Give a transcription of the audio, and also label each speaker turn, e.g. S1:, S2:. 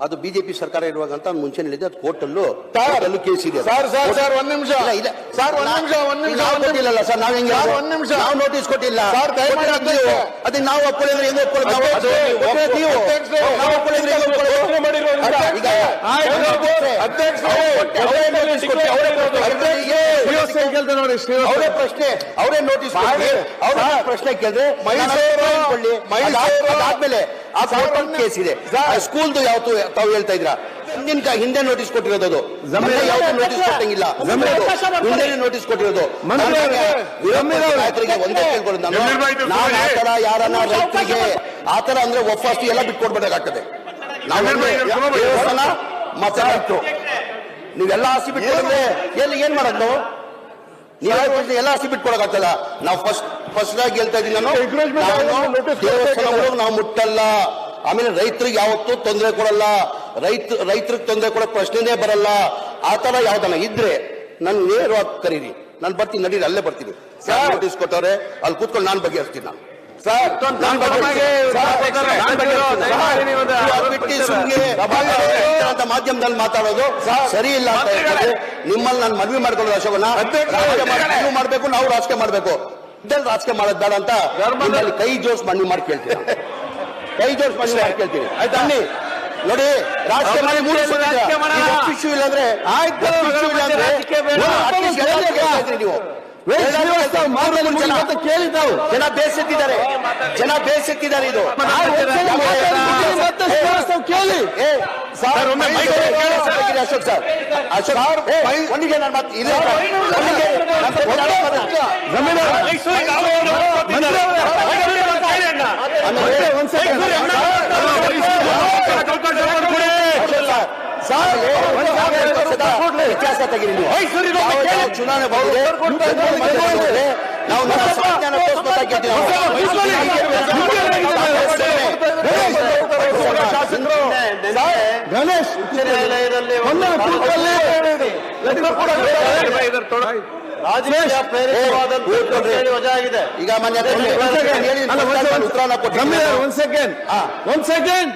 S1: ಅದು ಬಿಜೆಪಿ ಸರ್ಕಾರ ಇರುವಾಗ ಅಂತ ಮುಂಚೆ ಹೇಳಿದೆ ಅದು ಕೋರ್ಟಲ್ಲೂ ಕೋರ್ಟಲ್ಲೂ ಕೇಸ್ ಇದೆ
S2: ಸರ್ ಸರ್ ಸರ್ ಒಂದ್ ನಿಮಿಷ
S1: ಇಲ್ಲ ಇಲ್ಲ
S2: ಸರ್ ಒಂದ್ ನಿಮಿಷ ಒಂದ್ ನಿಮಿಷ
S1: ನಾವು. ಕೊಟ್ಟಿಲ್ಲಲ್ಲ ಸರ್ ನಾವ್ ಹೆಂಗೆ
S2: ಒಂದ್ ನಿಮಿಷ.
S1: ನಾವು ನೋಟಿಸ್ ಕೊಟ್ಟಿಲ್ಲ
S2: ಸರ್,
S1: ನೀವು. ಅದನ್ನ ನಾವು ಒಪ್ಕೊಳ್ಳಿದ್ರೆ ಹೆಂಗ್ ಒಪ್ಕೊಳ್ಳೋದು ನಾವು ನೀವು ಒಪ್ಕೊಳ್ಳೋದು. ಈಗ
S2: ಅವರೇ
S1: ಪ್ರಶ್ನೆ ಅವರೇ. ನೋಟಿಸ್. ಅವರೇ ಪ್ರಶ್ನೆ ಕೇಳಿದ್ರೆ
S2: ಮೈಸೂರು, ಮೈಸೂರು.
S1: ಅದಾದ್ಮೇಲೆ ಆ
S2: ಒಂದು-
S1: ಕೇಸ್ ಇದೆ.
S2: ಸ್ಕೂಲ್
S1: ಸ್ಕೂಲ್ದು ಯಾವತ್ತು ತಾವು ಹೇಳ್ತಾ ಇದ್ರ ಹಿಂದಿನ ಹಿಂದೆ ನೋಟಿಸ್ ಕೊಟ್ಟಿರೋದು ಯಾವತ್ತು ನೋಟಿಸ್ ಕೊಟ್ಟಂಗಿಲ್ಲ. ಹಿಂದೆ ನೋಟಿಸ್ ಕೊಟ್ಟಿರೋದು. ರೈತರಿಗೆ ಒಂದೇ ಕೇಳ್ಕೊಳ್ಳೋದು ನಾನು. ಆತರ ಆ. ಯಾರನ್ನ ರೈತರಿಗೆ ಆ ತರ ಅಂದ್ರೆ ಒಫಾಸ್ತಿ ಎಲ್ಲ ಬಿಟ್ಕೊಡ್ಬೇಕಾಗ್ತದೆ. ಮತ್ತೆ ರೈತರು ನೀವೆಲ್ಲ ಆಸ್ತಿ ಬಿಟ್ಕೊಂಡ್ರೆ ಎಲ್ಲಿ ಏನ್ ಮಾಡೋದು ನಾವು? ನೀವು ಎಲ್ಲ ಆಸ್ತಿ ಬಿಟ್ಕೊಡಕ್ಕಾಗ್ತದ ನಾವು ಫಸ್ಟ್ ಫಸ್ಟ್ ಆಗಿ ಹೇಳ್ತಾ ಇದ್ದೀನಿ ನಾನು. ದೇವಸ್ಥಾನಗಳು ನಾವು ಮುಟ್ಟಲ್ಲ. ಆಮೇಲೆ ರೈತರಿಗೆ ಯಾವತ್ತೂ ತೊಂದರೆ ಕೊಡಲ್ಲ. ರೈತ ರೈತರಿಗೆ ತೊಂದರೆ ಕೊಡೋ ಪ್ರಶ್ನೆನೇ ಬರಲ್ಲ. ಆ ತರ ಯಾವ್ದನ್ನ ಇದ್ರೆ ನನ್ ನೇರವಾಗಿ ಕರೀರಿ. ನಾನು ಬರ್ತೀನಿ ನಡೀರಿ ಅಲ್ಲೇ ಬರ್ತೀನಿ. ನೋಟಿಸ್ ಕೊಟ್ಟವ್ರೆ ಅಲ್ಲಿ ಕೂತ್ಕೊಂಡು ನಾನು ಬಗೆಹರಿಸ್ತೀನಿ ನಾನು. ಅಂತ ಮಾಧ್ಯಮದಲ್ಲಿ ಮಾತಾಡೋದು ಸರಿ ಇಲ್ಲ ಅಂತ ಹೇಳ್ತಾರೆ ನಿಮ್ಮಲ್ಲಿ ನಾನು ಮನವಿ ಮಾಡ್ಕೊಳ್ಳೋದು ಅಶೋಕನ ನೀವು ಮಾಡ್ಬೇಕು ನಾವು ರಾಜಕೀಯ ಮಾಡ್ಬೇಕು. ಇದ್ದಲ್ಲಿ ರಾಜಕೀಯ ಮಾಡೋದು ಬೇಡ ಅಂತ ನಿಮ್ಮಲ್ಲಿ ಕೈ ಜೋಸ್ ಮನವಿ ಮಾಡಿ ಕೇಳ್ತೀನಿ ಕೈ ಜೋಸ್ ಮನವಿ ಮಾಡಿ ಕೇಳ್ತೀನಿ. ಆಯ್ತಾ? ಅನ್ನಿ ನೋಡಿ ರಾಜಕೀಯ ಮಾಡಿ ಮೂರು ಇಶ್ಯೂ ಇಲ್ಲ ಅಂದ್ರೆ
S2: ಆಯ್ತು.
S1: ನೀವು.
S2: ಮಾತಾಡಿ
S1: ಜನ ಬೇಸತ್ತಿದ್ದಾರೆ. ಜನ ಬೇಸತ್ತಿದ್ದಾರೆ ಇದು.
S2: ಕೇಳಿ.
S1: ಅಶೋಕ್ ಸರ್. ಅಶೋಕ್ ಒಂದಿಗೆ ನಾನು ಮಾತು ಇದೆ ಸರ್. ಒಂದಿಗೆ ನಾನು ಮಾತಾಡೋದು.
S2: ಜಮೀನು
S1: ಆಮೇಲೆ
S2: ಒಂದ್ ಸೆಕೆಂಡ್
S1: ಅಶೋಕ್ ಸರ್, ಸರ್, ಒಂದು ಸಾವಿರ ವರ್ಷದ ಇತಿಹಾಸ ತೆಗೀರಿ ನೀವು. ಯಾವ ಯಾವ ಚುನಾವಣೆ ಬಂದಿದೆ, ಜನಗಳು ಮಧ್ಯದಲ್ಲಿ ನಾವು ನಮ್ಮ ಸಂವಿಧಾನ ತೋರಿಸ್ಬೇಕಾಗಿತ್ತು ನಾವು.
S2: ಗಣೇಶ್ ಮೊನ್ನೆ ಕೂತ್ಕೊಳ್ಳಿ.
S1: ರಾಜಕೀಯ ಪ್ರೇರಿತವಾದಂತ ಹೇಳಿ ವಜಾ ಆಗಿದೆ. ಈಗ
S2: ಒಂದ್ ಸೆಕೆಂಡ್. ಒಂದ್ ಸೆಕೆಂಡ್